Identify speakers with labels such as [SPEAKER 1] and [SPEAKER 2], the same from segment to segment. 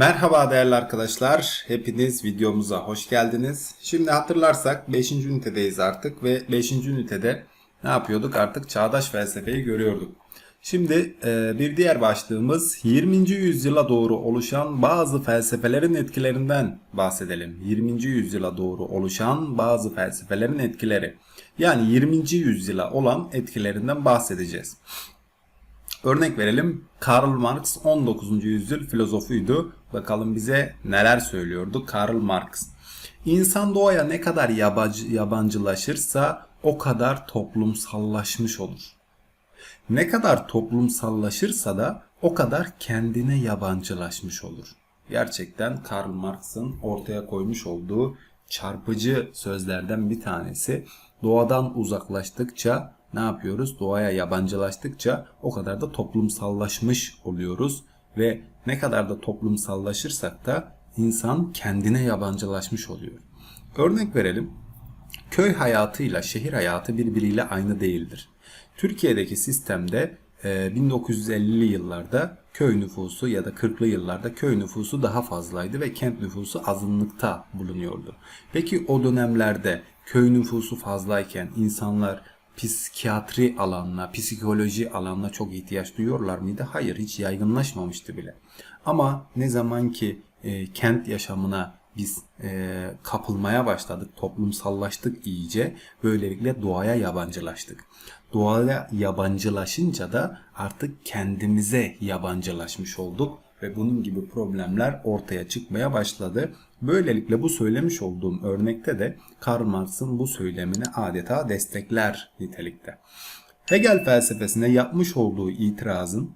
[SPEAKER 1] Merhaba değerli arkadaşlar. Hepiniz videomuza hoş geldiniz. Şimdi hatırlarsak 5. ünitedeyiz artık ve 5. ünitede ne yapıyorduk? Artık çağdaş felsefeyi görüyorduk. Şimdi e, bir diğer başlığımız 20. yüzyıla doğru oluşan bazı felsefelerin etkilerinden bahsedelim. 20. yüzyıla doğru oluşan bazı felsefelerin etkileri. Yani 20. yüzyıla olan etkilerinden bahsedeceğiz. Örnek verelim. Karl Marx 19. yüzyıl filozofuydu. Bakalım bize neler söylüyordu Karl Marx. İnsan doğaya ne kadar yabancı, yabancılaşırsa o kadar toplumsallaşmış olur. Ne kadar toplumsallaşırsa da o kadar kendine yabancılaşmış olur. Gerçekten Karl Marx'ın ortaya koymuş olduğu çarpıcı sözlerden bir tanesi. Doğadan uzaklaştıkça ne yapıyoruz? Doğaya yabancılaştıkça o kadar da toplumsallaşmış oluyoruz ve ne kadar da toplumsallaşırsak da insan kendine yabancılaşmış oluyor. Örnek verelim. Köy hayatıyla şehir hayatı birbiriyle aynı değildir. Türkiye'deki sistemde 1950'li yıllarda köy nüfusu ya da 40'lı yıllarda köy nüfusu daha fazlaydı ve kent nüfusu azınlıkta bulunuyordu. Peki o dönemlerde köy nüfusu fazlayken insanlar psikiyatri alanına, psikoloji alanına çok ihtiyaç duyuyorlar mıydı? Hayır, hiç yaygınlaşmamıştı bile. Ama ne zaman ki e, kent yaşamına biz e, kapılmaya başladık, toplumsallaştık iyice, böylelikle doğaya yabancılaştık. Doğaya yabancılaşınca da artık kendimize yabancılaşmış olduk ve bunun gibi problemler ortaya çıkmaya başladı. Böylelikle bu söylemiş olduğum örnekte de Karl Marx'ın bu söylemini adeta destekler nitelikte. Hegel felsefesine yapmış olduğu itirazın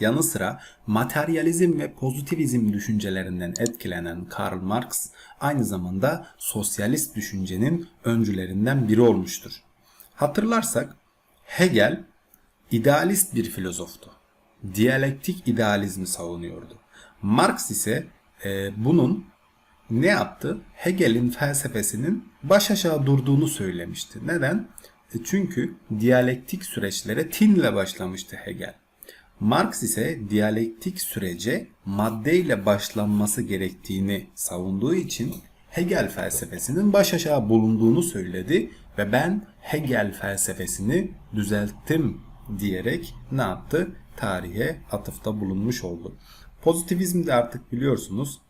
[SPEAKER 1] yanı sıra materyalizm ve pozitivizm düşüncelerinden etkilenen Karl Marx aynı zamanda sosyalist düşüncenin öncülerinden biri olmuştur. Hatırlarsak Hegel idealist bir filozoftu. Diyalektik idealizmi savunuyordu. Marx ise e, bunun ne yaptı? Hegel'in felsefesinin baş aşağı durduğunu söylemişti. Neden? E çünkü diyalektik süreçlere tinle başlamıştı Hegel. Marx ise diyalektik sürece maddeyle başlanması gerektiğini savunduğu için Hegel felsefesinin baş aşağı bulunduğunu söyledi ve ben Hegel felsefesini düzelttim diyerek ne yaptı? Tarihe atıfta bulunmuş oldu. Pozitivizm de artık biliyorsunuz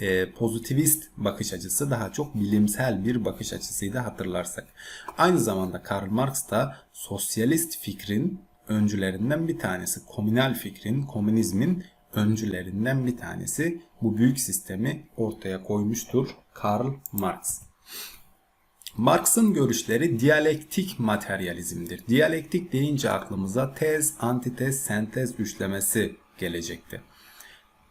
[SPEAKER 1] e, pozitivist bakış açısı daha çok bilimsel bir bakış açısıydı hatırlarsak. Aynı zamanda Karl Marx da sosyalist fikrin öncülerinden bir tanesi. Komünal fikrin, komünizmin öncülerinden bir tanesi. Bu büyük sistemi ortaya koymuştur Karl Marx. Marx'ın görüşleri diyalektik materyalizmdir. Diyalektik deyince aklımıza tez, antitez, sentez üçlemesi gelecekti.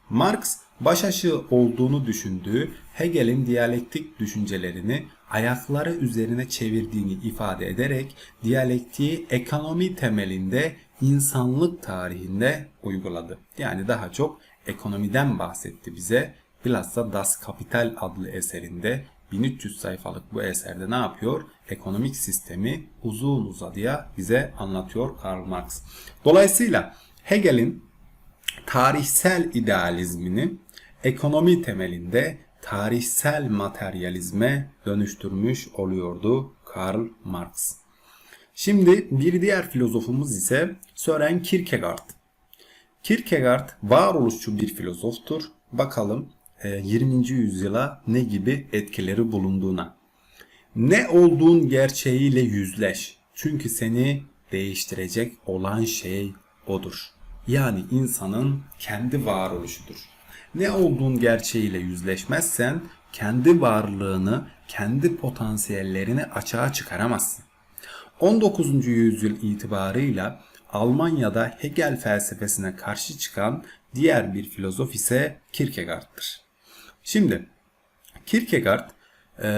[SPEAKER 1] Marx başaşı olduğunu düşündüğü Hegel'in diyalektik düşüncelerini ayakları üzerine çevirdiğini ifade ederek diyalektiği ekonomi temelinde insanlık tarihinde uyguladı. Yani daha çok ekonomiden bahsetti bize. Bilhassa Das Kapital adlı eserinde 1300 sayfalık bu eserde ne yapıyor? Ekonomik sistemi uzun uzadıya bize anlatıyor Karl Marx. Dolayısıyla Hegel'in tarihsel idealizmini ekonomi temelinde tarihsel materyalizme dönüştürmüş oluyordu Karl Marx. Şimdi bir diğer filozofumuz ise Søren Kierkegaard. Kierkegaard varoluşçu bir filozoftur. Bakalım 20. E, yüzyıla ne gibi etkileri bulunduğuna. Ne olduğun gerçeğiyle yüzleş. Çünkü seni değiştirecek olan şey odur. Yani insanın kendi varoluşudur. Ne olduğun gerçeğiyle yüzleşmezsen kendi varlığını, kendi potansiyellerini açığa çıkaramazsın. 19. yüzyıl itibarıyla Almanya'da Hegel felsefesine karşı çıkan diğer bir filozof ise Kierkegaard'tır. Şimdi Kierkegaard e,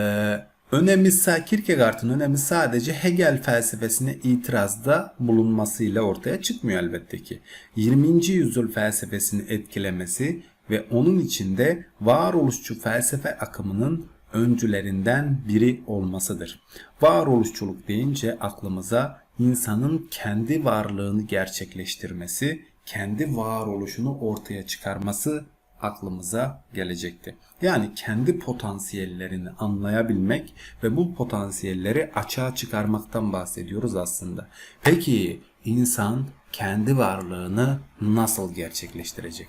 [SPEAKER 1] önemi, Kierkegaard'ın önemi sadece Hegel felsefesine itirazda bulunmasıyla ortaya çıkmıyor elbette ki. 20. yüzyıl felsefesini etkilemesi ve onun içinde varoluşçu felsefe akımının öncülerinden biri olmasıdır. Varoluşçuluk deyince aklımıza insanın kendi varlığını gerçekleştirmesi, kendi varoluşunu ortaya çıkarması aklımıza gelecekti. Yani kendi potansiyellerini anlayabilmek ve bu potansiyelleri açığa çıkarmaktan bahsediyoruz aslında. Peki insan kendi varlığını nasıl gerçekleştirecek?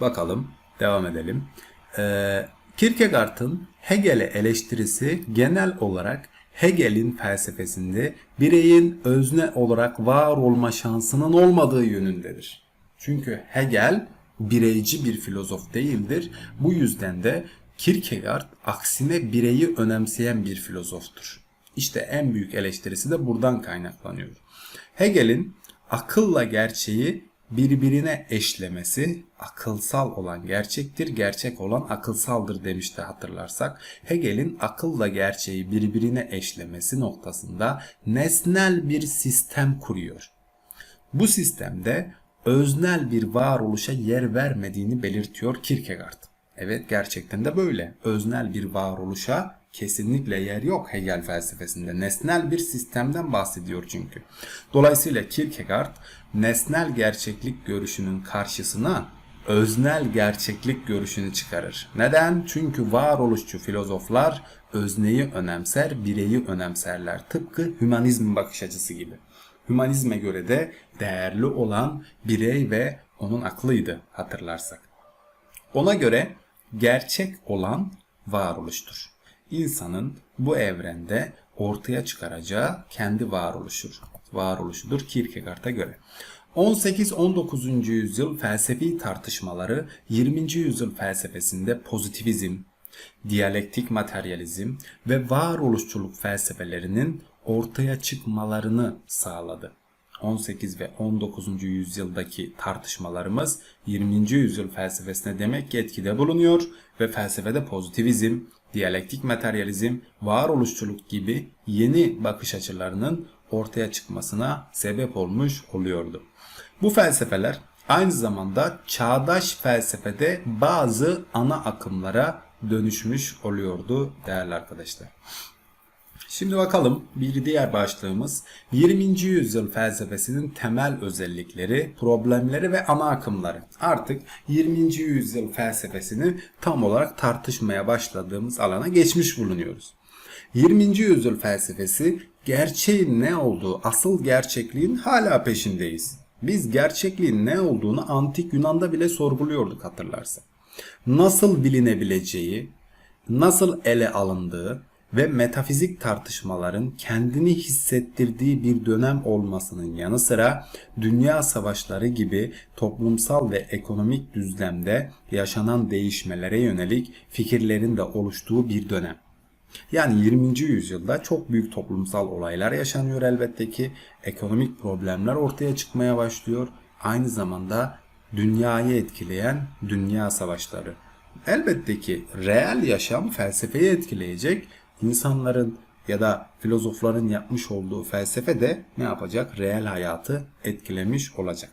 [SPEAKER 1] Bakalım, devam edelim. Ee, Kierkegaard'ın Hegel'e eleştirisi genel olarak Hegel'in felsefesinde bireyin özne olarak var olma şansının olmadığı yönündedir. Çünkü Hegel bireyci bir filozof değildir. Bu yüzden de Kierkegaard aksine bireyi önemseyen bir filozoftur. İşte en büyük eleştirisi de buradan kaynaklanıyor. Hegel'in akılla gerçeği birbirine eşlemesi akılsal olan gerçektir, gerçek olan akılsaldır demişti hatırlarsak. Hegel'in akılla gerçeği birbirine eşlemesi noktasında nesnel bir sistem kuruyor. Bu sistemde öznel bir varoluşa yer vermediğini belirtiyor Kierkegaard. Evet gerçekten de böyle. Öznel bir varoluşa kesinlikle yer yok Hegel felsefesinde. Nesnel bir sistemden bahsediyor çünkü. Dolayısıyla Kierkegaard nesnel gerçeklik görüşünün karşısına öznel gerçeklik görüşünü çıkarır. Neden? Çünkü varoluşçu filozoflar özneyi önemser, bireyi önemserler. Tıpkı hümanizm bakış açısı gibi. Hümanizme göre de değerli olan birey ve onun aklıydı hatırlarsak. Ona göre gerçek olan varoluştur. İnsanın bu evrende ortaya çıkaracağı kendi varoluşur. Varoluşudur Kierkegaard'a göre. 18-19. yüzyıl felsefi tartışmaları 20. yüzyıl felsefesinde pozitivizm, diyalektik materyalizm ve varoluşçuluk felsefelerinin ortaya çıkmalarını sağladı. 18 ve 19. yüzyıldaki tartışmalarımız 20. yüzyıl felsefesine demek ki etkide bulunuyor ve felsefede pozitivizm, diyalektik materyalizm, varoluşçuluk gibi yeni bakış açılarının ortaya çıkmasına sebep olmuş oluyordu. Bu felsefeler aynı zamanda çağdaş felsefede bazı ana akımlara dönüşmüş oluyordu değerli arkadaşlar. Şimdi bakalım bir diğer başlığımız 20. yüzyıl felsefesinin temel özellikleri, problemleri ve ana akımları. Artık 20. yüzyıl felsefesini tam olarak tartışmaya başladığımız alana geçmiş bulunuyoruz. 20. yüzyıl felsefesi gerçeğin ne olduğu, asıl gerçekliğin hala peşindeyiz. Biz gerçekliğin ne olduğunu antik Yunan'da bile sorguluyorduk hatırlarsan. Nasıl bilinebileceği, nasıl ele alındığı, ve metafizik tartışmaların kendini hissettirdiği bir dönem olmasının yanı sıra dünya savaşları gibi toplumsal ve ekonomik düzlemde yaşanan değişmelere yönelik fikirlerin de oluştuğu bir dönem. Yani 20. yüzyılda çok büyük toplumsal olaylar yaşanıyor elbette ki. Ekonomik problemler ortaya çıkmaya başlıyor. Aynı zamanda dünyayı etkileyen dünya savaşları. Elbette ki reel yaşam felsefeyi etkileyecek insanların ya da filozofların yapmış olduğu felsefe de ne yapacak? Reel hayatı etkilemiş olacak.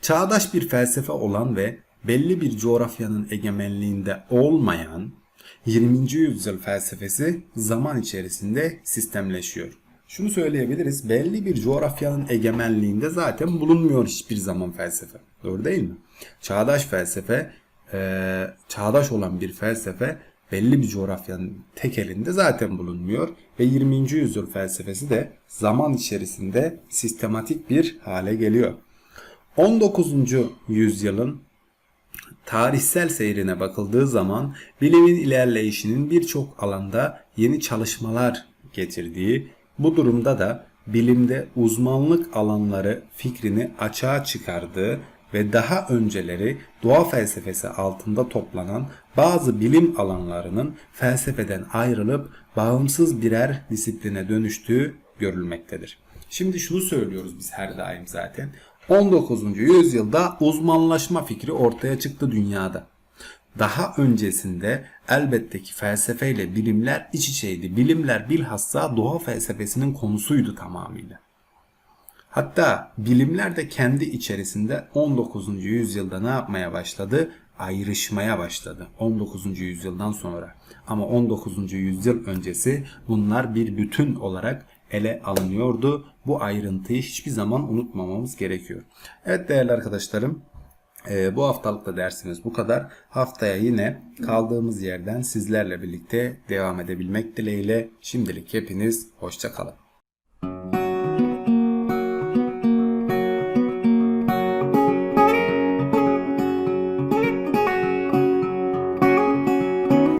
[SPEAKER 1] Çağdaş bir felsefe olan ve belli bir coğrafyanın egemenliğinde olmayan 20. yüzyıl felsefesi zaman içerisinde sistemleşiyor. Şunu söyleyebiliriz. Belli bir coğrafyanın egemenliğinde zaten bulunmuyor hiçbir zaman felsefe. Doğru değil mi? Çağdaş felsefe, çağdaş olan bir felsefe belli bir coğrafyanın tek elinde zaten bulunmuyor ve 20. yüzyıl felsefesi de zaman içerisinde sistematik bir hale geliyor. 19. yüzyılın tarihsel seyrine bakıldığı zaman bilimin ilerleyişinin birçok alanda yeni çalışmalar getirdiği, bu durumda da bilimde uzmanlık alanları fikrini açığa çıkardığı ve daha önceleri doğa felsefesi altında toplanan bazı bilim alanlarının felsefeden ayrılıp bağımsız birer disipline dönüştüğü görülmektedir. Şimdi şunu söylüyoruz biz her daim zaten. 19. yüzyılda uzmanlaşma fikri ortaya çıktı dünyada. Daha öncesinde elbette ki felsefeyle bilimler iç içeydi. Bilimler bilhassa doğa felsefesinin konusuydu tamamıyla. Hatta bilimler de kendi içerisinde 19. yüzyılda ne yapmaya başladı? Ayrışmaya başladı 19. yüzyıldan sonra. Ama 19. yüzyıl öncesi bunlar bir bütün olarak ele alınıyordu. Bu ayrıntıyı hiçbir zaman unutmamamız gerekiyor. Evet değerli arkadaşlarım Ee, bu haftalık dersimiz bu kadar. Haftaya yine kaldığımız yerden sizlerle birlikte devam edebilmek dileğiyle şimdilik hepiniz hoşça kalın.